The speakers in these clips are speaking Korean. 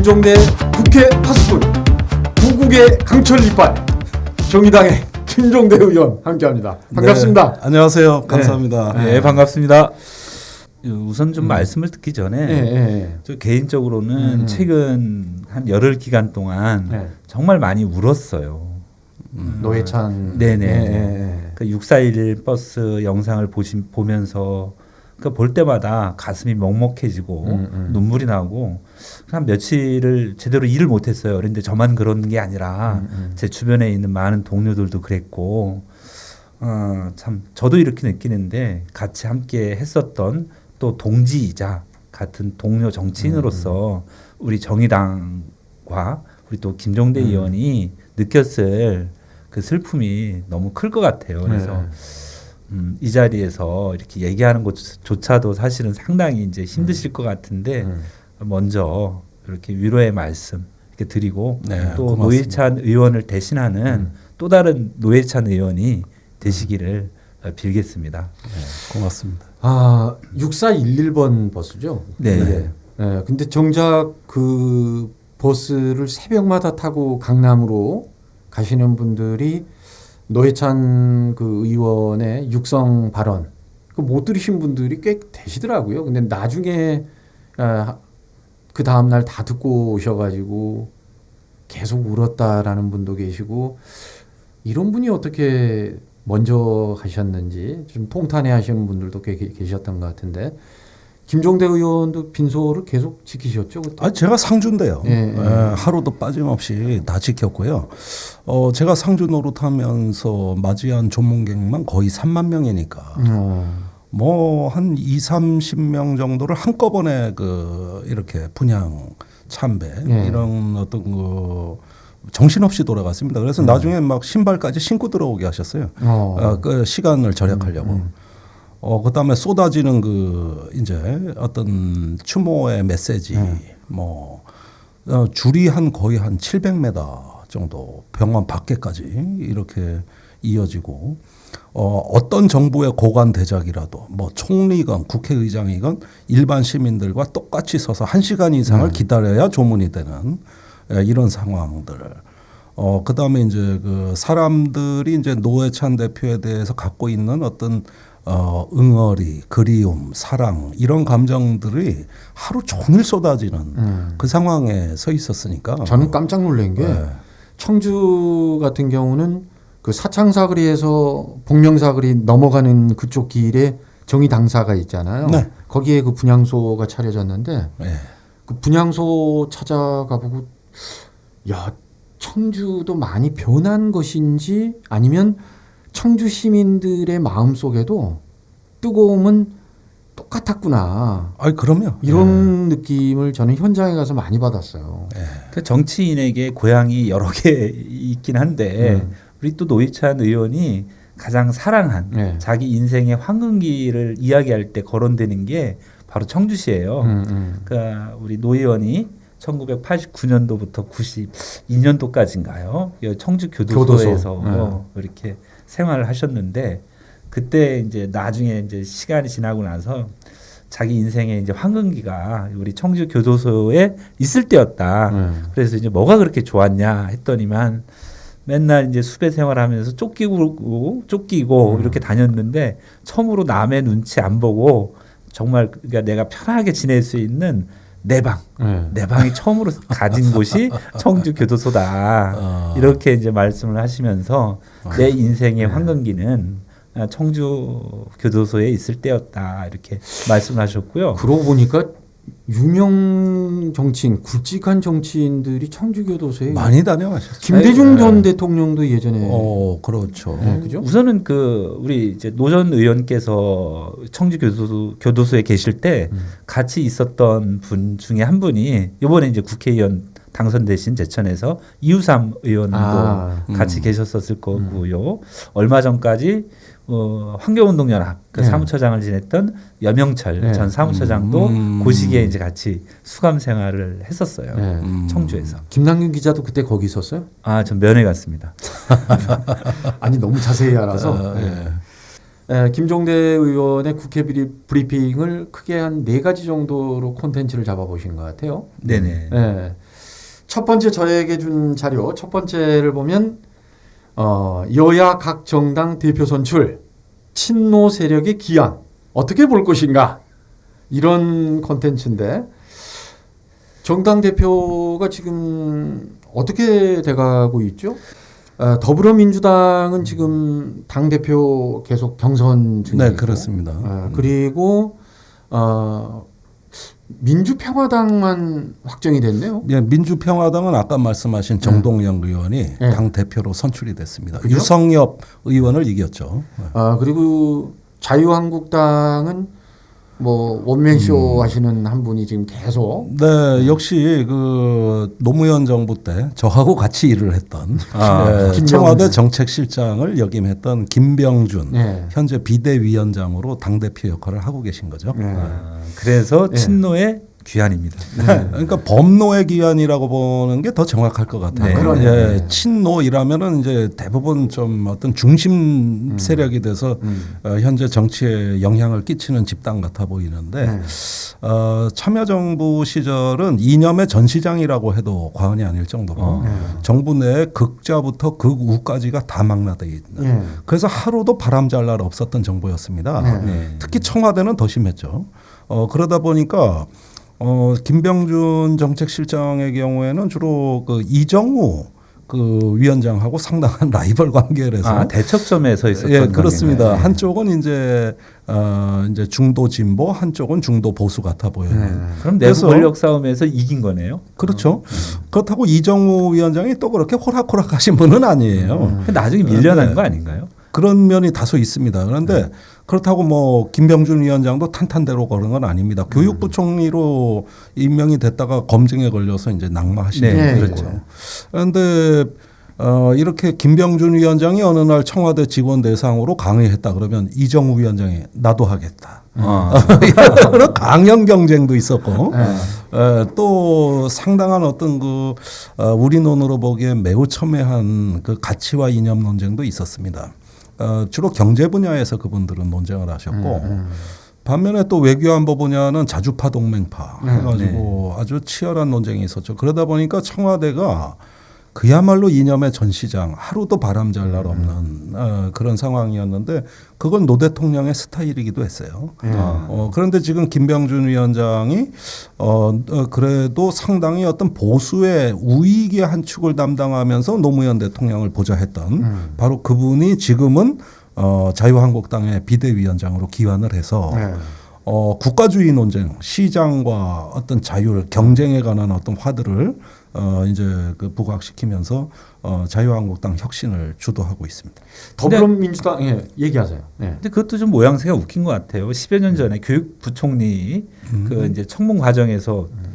김종대 국회 파수꾼 구국의 강철 이빨 정의당의 김종대 의원 함께합니다. 반갑습니다. 네, 안녕하세요. 감사합니다. 네, 반갑습니다. 우선 좀 말씀을 듣기 전에 네, 네, 저 개인적으로는 음. 최근 한 열흘 기간 동안 네. 정말 많이 울었어요. 노회찬 네네. 네, 네. 그 6411 버스 영상을 보시, 보면서 그 볼 때마다 가슴이 먹먹해지고 음, 음. 눈물이 나고 한 며칠을 제대로 일을 못했어요. 그런데 저만 그런 게 아니라 음, 음. 제 주변에 있는 많은 동료들도 그랬고 어, 참 저도 이렇게 느끼는데 같이 함께 했었던 또 동지이자 같은 동료 정치인으로서 우리 정의당과 우리 또 김종대 음. 의원이 느꼈을 그 슬픔이 너무 클 것 같아요. 그래서 네. 음, 이 자리에서 이렇게 얘기하는 것조차도 사실은 상당히 이제 힘드실 것 같은데 음. 먼저 이렇게 위로의 말씀 이렇게 드리고 네, 또 고맙습니다. 노회찬 의원을 대신하는 음. 또 다른 노회찬 의원이 되시기를 어, 빌겠습니다. 네, 고맙습니다. 아 6411번 버스죠. 네. 네. 네, 근데 정작 그 버스를 새벽마다 타고 강남으로 가시는 분들이 노회찬 그 의원의 육성 발언 그못 들으신 분들이 꽤 되시더라고요. 근데 나중에 아, 그 다음 날 다 듣고 오셔가지고 계속 울었다라는 분도 계시고 이런 분이 어떻게 먼저 하셨는지 좀 통탄해 하시는 분들도 꽤 계- 계셨던 것 같은데 김종대 의원도 빈소를 계속 지키셨죠 그때? 아, 제가 상주인데요. 예, 예. 예, 하루도 빠짐없이 다 지켰고요. 어, 제가 상주 노릇하면서 맞이한 조문객만 거의 3만 명이니까 어. 뭐한 2, 30명 정도를 한꺼번에 그 이렇게 분양 참배 예. 이런 어떤 그 정신없이 돌아갔습니다. 그래서 나중에 막 신발까지 신고 들어오게 하셨어요. 음. 어. 어, 그 시간을 절약하려고. 어, 그 다음에 쏟아지는 그, 이제 어떤 추모의 메시지, 뭐, 어, 줄이 한 거의 한 700m 정도 병원 밖에까지 이렇게 이어지고, 어, 어떤 정부의 고관 대작이라도 뭐 총리건 국회의장이건 일반 시민들과 똑같이 서서 한 시간 이상을 기다려야 조문이 되는 예, 이런 상황들. 어, 그 다음에 이제 그 사람들이 이제 노회찬 대표에 대해서 갖고 있는 어떤 어, 응어리, 그리움, 사랑 이런 감정들이 하루 종일 쏟아지는 음. 그 상황에 서 있었으니까. 저는 깜짝 놀란 게 네. 청주 같은 경우는 그 사창사거리에서 복령사거리 넘어가는 그쪽 길에 정의 당사가 있잖아요. 네. 거기에 그 분향소가 차려졌는데 예. 그 분향소 찾아가 보고 야 청주도 많이 변한 것인지 아니면 청주 시민들의 마음 속에도 뜨거움은 똑같았구나 아이 그럼요. 이런 느낌을 저는 현장에 가서 많이 받았어요. 그 정치인에게 고향이 여러 개 있긴 한데 음. 우리 또 노회찬 의원이 가장 사랑한 네. 자기 인생의 황금기를 이야기할 때 거론되는 게 바로 청주시예요. 음, 음. 그러니까 우리 노 의원이 1989년도부터 92년도까지인가요? 청주 교도소에서 교도소. 네. 어, 이렇게 생활을 하셨는데 그때 이제 나중에 이제 시간이 지나고 나서 자기 인생의 이제 황금기가 우리 청주 교도소에 있을 때였다. 네. 그래서 이제 뭐가 그렇게 좋았냐 했더니만 맨날 이제 수배 생활하면서 쫓기고 쫓기고 음. 이렇게 다녔는데 처음으로 남의 눈치 안 보고 정말 그러니까 내가 편하게 지낼 수 있는 내 방, 네. 내 방이 처음으로 가진 곳이 청주 교도소다. 어. 이렇게 이제 말씀을 하시면서 내 인생의 네. 황금기는 청주 교도소에 있을 때였다 이렇게 말씀을 하셨고요. 그러고 보니까 유명 정치인, 굵직한 정치인들이 청주교도소에 많이 다녀가셨어요. 김대중 네. 전 대통령도 예전에 어, 그렇죠. 네, 그죠? 우선은 그 우리 이제 노전 의원께서 청주 교도소 교도소에 계실 때 음. 같이 있었던 분 중에 한 분이 이번에 이제 국회의원 당선되신 제천에서 이우삼 의원도 아, 같이 음. 계셨었을 거고요. 얼마 전까지 어, 환경운동연합 그 네. 사무처장을 지냈던 여명철 네. 전 사무처장도 음. 그 시기에 이제 같이 수감 생활을 했었어요. 네. 음. 청주에서. 김남균 기자도 그때 거기 있었어요? 아, 전 면회 갔습니다. 아니 너무 자세히 알아서. 어, 네. 예. 에, 김종대 의원의 국회 브리- 브리핑을 크게 한 네 가지 정도로 콘텐츠를 잡아보신 것 같아요. 네네. 예. 첫 번째 저에게 준 자료 첫 번째를 보면 어, 여야 각 정당 대표 선출 친노 세력의 기한 어떻게 볼 것인가 이런 컨텐츠인데 정당 대표가 지금 어떻게 돼가고 있죠? 어, 더불어민주당은 지금 당 대표 계속 경선 중이고 네, 그렇습니다. 어, 그리고 어, 민주평화당만 확정이 됐네요. 예, 민주평화당은 아까 말씀하신 정동영 의원이 네. 당 대표로 선출이 됐습니다. 그죠? 유성엽 의원을 이겼죠. 아 그리고 자유한국당은 뭐 원맨쇼 음. 하시는 한 분이 지금 계속 네, 역시 그 노무현 정부 때 저하고 같이 일을 했던 아, 예, 김병준. 청와대 정책실장을 역임했던 김병준 네. 현재 비대위원장으로 당 대표 역할을 하고 계신 거죠. 네. 아, 그래서 네. 친노의 귀환입니다. 그러니까 범노의 기한이라고 보는 게 더 정확할 것 같아요. 네, 그러네. 예, 친노이라면은 이제 대부분 좀 어떤 중심 세력이 돼서 음. 어, 현재 정치에 영향을 끼치는 집단 같아 보이는데 네. 어, 참여정부 시절은 이념의 전시장이라고 해도 과언이 아닐 정도로 어. 네. 정부 내 극좌부터 극우까지가 다 망라돼 있는. 네. 그래서 하루도 바람잘 날 없었던 정부였습니다. 네. 네. 특히 청와대는 더 심했죠. 어, 그러다 보니까 어, 김병준 정책실장의 경우에는 주로 그 이정우 그 위원장하고 상당한 라이벌 관계를 해서 아, 대척점에 서 있었던 예, 그렇습니다. 관계인가요? 한쪽은 이제 어, 이제 중도 진보, 한쪽은 중도 보수 같아 보여요. 네. 그럼 내부 권력 싸움에서 이긴 거네요. 그렇죠. 그렇다고 이정우 위원장이 또 그렇게 호락호락하신 분은 아니에요. 근데 나중에 밀려난 네. 거 아닌가요? 그런 면이 다소 있습니다. 그런데 그렇다고 뭐 김병준 위원장도 탄탄대로 걸은 건 아닙니다. 교육부 총리로 임명이 됐다가 검증에 걸려서 이제 낙마하신 네, 네. 거죠. 그런데 어, 이렇게 김병준 위원장이 어느 날 청와대 직원 대상으로 강의했다 그러면 이정우 위원장이 나도 하겠다. 어. 그런 강연 경쟁도 있었고 네. 에, 또 상당한 어떤 그 어, 우리 논으로 보기엔 매우 첨예한 그 가치와 이념 논쟁도 있었습니다. 어, 주로 경제 분야에서 그분들은 논쟁을 하셨고 음, 반면에 또 외교안보 분야는 자주파 동맹파 네, 해가지고 아주 치열한 논쟁이 있었죠. 그러다 보니까 청와대가 그야말로 이념의 전시장 하루도 바람잘 날 없는 어, 그런 상황이었는데 그건 노 대통령의 스타일이기도 했어요. 네. 어, 그런데 지금 김병준 위원장이 어, 어, 그래도 상당히 어떤 보수의 우익의 한 축을 담당하면서 노무현 대통령을 보좌했던 음. 바로 그분이 지금은 어, 자유한국당의 비대위원장으로 기환을 해서 네. 어, 국가주의 논쟁, 시장과 어떤 자율, 경쟁에 관한 어떤 화두를 어, 이제 그 부각시키면서 어, 자유한국당 혁신을 주도하고 있습니다. 더불어민주당 예, 얘기하세요. 네. 근데 그것도 좀 모양새가 웃긴 것 같아요. 10여 년 전에 교육부총리 그 이제 청문 과정에서 그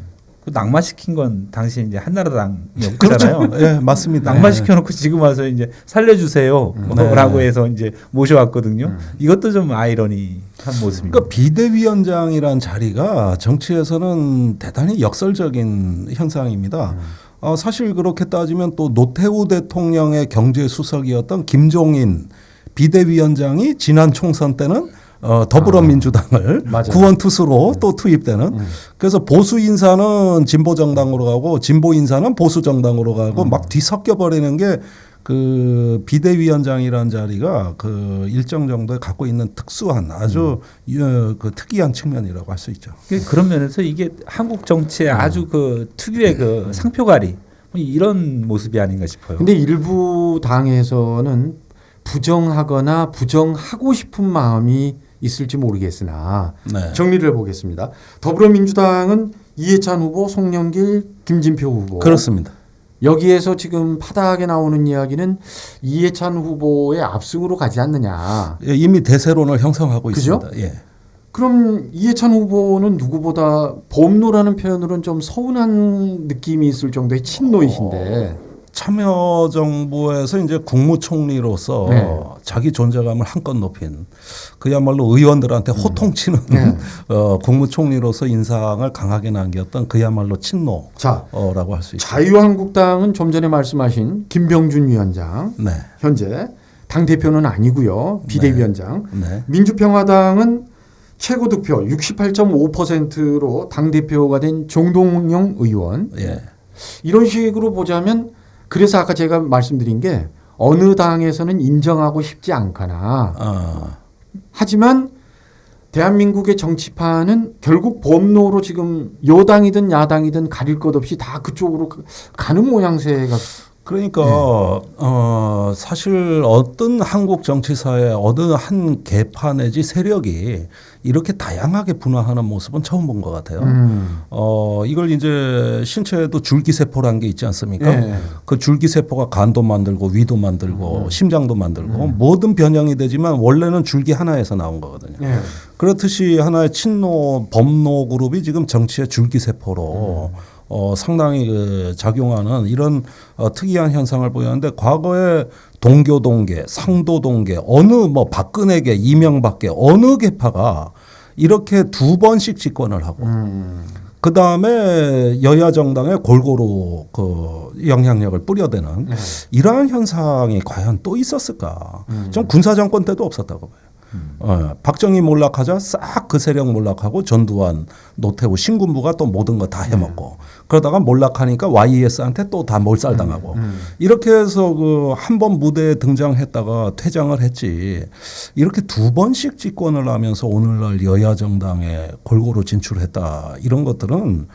낙마시킨 건 당시 이제 한나라당이었잖아요. 예, 맞습니다. 낙마시켜놓고 지금 와서 이제 살려주세요 뭐라고 네. 해서 이제 모셔왔거든요. 이것도 좀 아이러니한 모습입니다. 그러니까 비대위원장이란 자리가 정치에서는 대단히 역설적인 현상입니다. 어, 사실 그렇게 따지면 또 노태우 대통령의 경제수석이었던 김종인 비대위원장이 지난 총선 때는 어, 더불어민주당을 맞아요. 구원 투수로 또 투입되는. 그래서 보수 인사는 진보 정당으로 가고 진보 인사는 보수 정당으로 가고 막 뒤섞여 버리는 게 그 비대위원장이라는 자리가 그 일정 정도에 갖고 있는 특수한 아주 어, 그 특이한 측면이라고 할 수 있죠. 그- 그런 면에서 이게 한국 정치의 아주 그 특유의 그 상표가리 뭐 이런 모습이 아닌가 싶어요. 근데 일부 당에서는 부정하거나 부정하고 싶은 마음이 있을지 모르겠으나 네. 정리를 해보겠습니다. 더불어민주당은 이해찬 후보, 송영길, 김진표 후보. 그렇습니다. 여기에서 지금 파다하게 나오는 이야기는 이해찬 후보의 압승으로 가지 않느냐. 예, 이미 대세론을 형성하고 그죠? 있습니다. 예. 그럼 이해찬 후보는 누구보다 범노라는 표현으로는 좀 서운한 느낌이 있을 정도의 친노이신데. 참여정부에서 이제 국무총리로서 네. 자기 존재감을 한껏 높인 그야말로 의원들한테 호통치는 네. 어, 국무총리로서 인상을 강하게 남겼던 그야말로 친노라고 자, 할수 있죠. 자유한국당은 좀 전에 말씀하신 김병준 위원장 네. 현재 당 대표는 아니고요 비대위원장. 네. 민주평화당은 최고 득표 68.5%로 당 대표가 된 정동영 의원. 예. 이런 식으로 보자면 그래서 아까 제가 말씀드린 게 어느 당에서는 인정하고 싶지 않거나 아, 하지만 대한민국의 정치판은 결국 범노로 지금 여당이든 야당이든 가릴 것 없이 다 그쪽으로 그- 가는 모양새가 그러니까 네. 어 사실 어떤 한국 정치사의 어느 한 계파 내지 세력이 이렇게 다양하게 분화하는 모습은 처음 본 것 같아요. 음. 어 이걸 이제 신체에도 줄기세포라는 게 있지 않습니까? 예. 그 줄기세포가 간도 만들고 위도 만들고 음. 심장도 만들고 모든 변형이 되지만 원래는 줄기 하나에서 나온 거거든요. 예. 그렇듯이 하나의 친노 범노 그룹이 지금 정치의 줄기세포로 어, 상당히 그 작용하는 이런 어, 특이한 현상을 보였는데 과거에 동교동계, 상도동계 어느 뭐 박근혜계, 이명박계 어느 계파가 이렇게 두 번씩 집권을 하고 음. 그 다음에 여야 정당에 골고루 그 영향력을 뿌려대는 예. 이러한 현상이 과연 또 있었을까? 음. 좀 군사 정권 때도 없었다고 봐요. 어, 박정희 몰락하자 싹 그 세력 몰락하고 전두환, 노태우, 신군부가 또 모든 거 다 해먹고 그러다가 몰락하니까 YS한테 또 다 몰살당하고 음. 이렇게 해서 그 한 번 무대에 등장했다가 퇴장을 했지 이렇게 두 번씩 집권을 하면서 오늘날 여야 정당에 골고루 진출했다 이런 것들은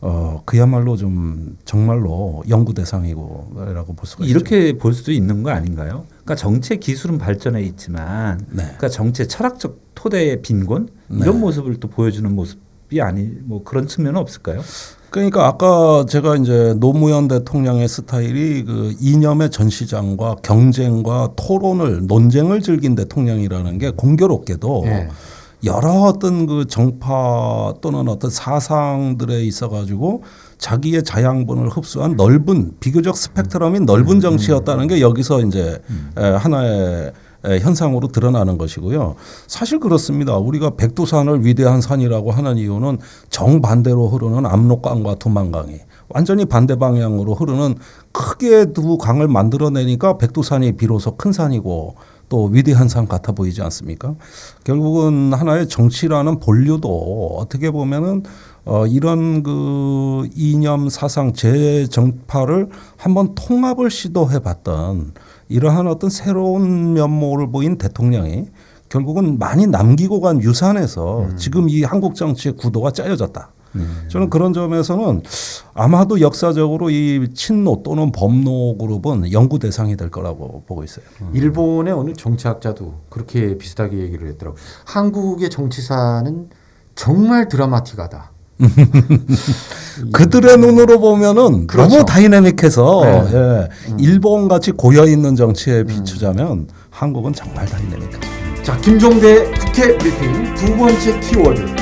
어 그야말로 좀 정말로 연구 대상이고라고 볼 수가 있죠. 이렇게 볼 수도 있는 거 아닌가요? 그러니까 정치의 기술은 발전해 있지만 네. 그러니까 정치의 철학적 토대의 빈곤 네. 이런 모습을 또 보여주는 모습이 아니 뭐 그런 측면은 없을까요? 그러니까 아까 제가 이제 노무현 대통령의 스타일이 그 이념의 전시장과 경쟁과 토론을 논쟁을 즐긴 대통령이라는 게 공교롭게도 예. 여러 어떤 그 정파 또는 어떤 사상들에 있어 가지고 자기의 자양분을 흡수한 넓은 비교적 스펙트럼이 넓은 정치였다는 게 여기서 이제 에, 하나의 에, 현상으로 드러나는 것이고요. 사실 그렇습니다. 우리가 백두산을 위대한 산이라고 하는 이유는 정반대로 흐르는 압록강과 두만강이 완전히 반대 방향으로 흐르는 크게 두 강을 만들어내니까 백두산이 비로소 큰 산이고 또 위대한 산 같아 보이지 않습니까? 결국은 하나의 정치라는 본류도 어떻게 보면은 어 이런 그 이념 사상 재정파를 한번 통합을 시도해 봤던 이러한 어떤 새로운 면모를 보인 대통령이 결국은 많이 남기고 간 유산에서 지금 이 한국 정치의 구도가 짜여졌다. 저는 그런 점에서는 아마도 역사적으로 이 친노 또는 범노 그룹은 연구 대상이 될 거라고 보고 있어요. 일본의 어느 정치학자도 그렇게 비슷하게 얘기를 했더라고요. 한국의 정치사는 정말 드라마틱하다. 그들의 눈으로 보면은 그렇죠. 너무 다이내믹해서 네. 예, 일본 같이 고여 있는 정치에 비추자면 한국은 정말 다이내믹합니다. 자, 김종대 국회 브리핑 두 번째 키워드